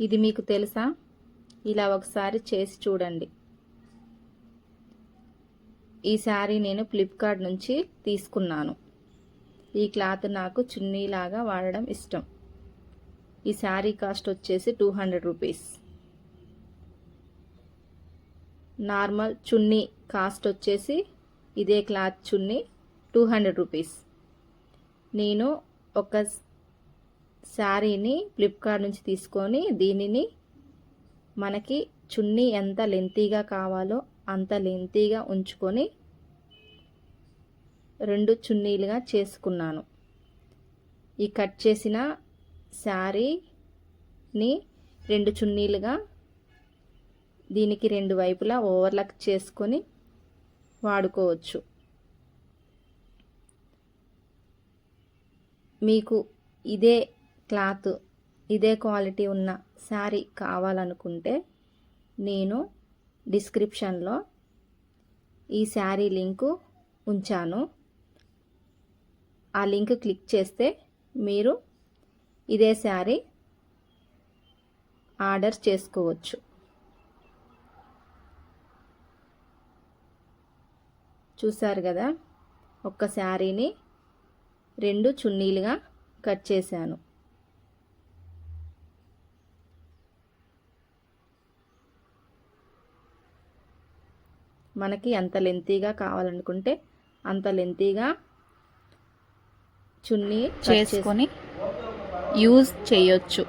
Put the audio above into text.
ఇది మీకు తెలుసా? ఇలా ఒకసారి చేసి చూడండి. ఈ శారీ నేను ఫ్లిప్కార్ట్ నుంచి తీసుకున్నాను. ఈ క్లాత్ నాకు చున్నీలాగా వాడడం ఇష్టం. ఈ శారీ కాస్ట్ వచ్చేసి టూ హండ్రెడ్ రూపీస్ నార్మల్ చున్నీ కాస్ట్ వచ్చేసి ఇదే క్లాత్ చున్నీ టూ హండ్రెడ్ రూపీస్ నేను ఒక శారీని ఫ్లిప్కార్ట్ నుంచి తీసుకొని దీనిని మనకి చున్నీ ఎంత లెంతీగా కావాలో అంత లెంతీగా ఉంచుకొని రెండు చున్నీలుగా చేసుకున్నాను. ఈ కట్ చేసిన శారీని రెండు చున్నీలుగా దీనికి రెండు వైపులా ఓవర్లక్ చేసుకొని వాడుకోవచ్చు. మీకు ఇదే క్లాత్ ఇదే క్వాలిటీ ఉన్న శారీ కావాలనుకుంటే నేను డిస్క్రిప్షన్లో ఈ శారీ లింకు ఉంచాను. ఆ లింక్ క్లిక్ చేస్తే మీరు ఇదే శారీ ఆర్డర్ చేసుకోవచ్చు. చూసారు కదా? ఒక్క శారీని రెండు చున్నీలుగా కట్ చేశాను. మనకి ఎంత లెంతీగా కావాలనుకుంటే అంత లెంతీగా చున్నీ చేసుకొని యూజ్ చేయొచ్చు.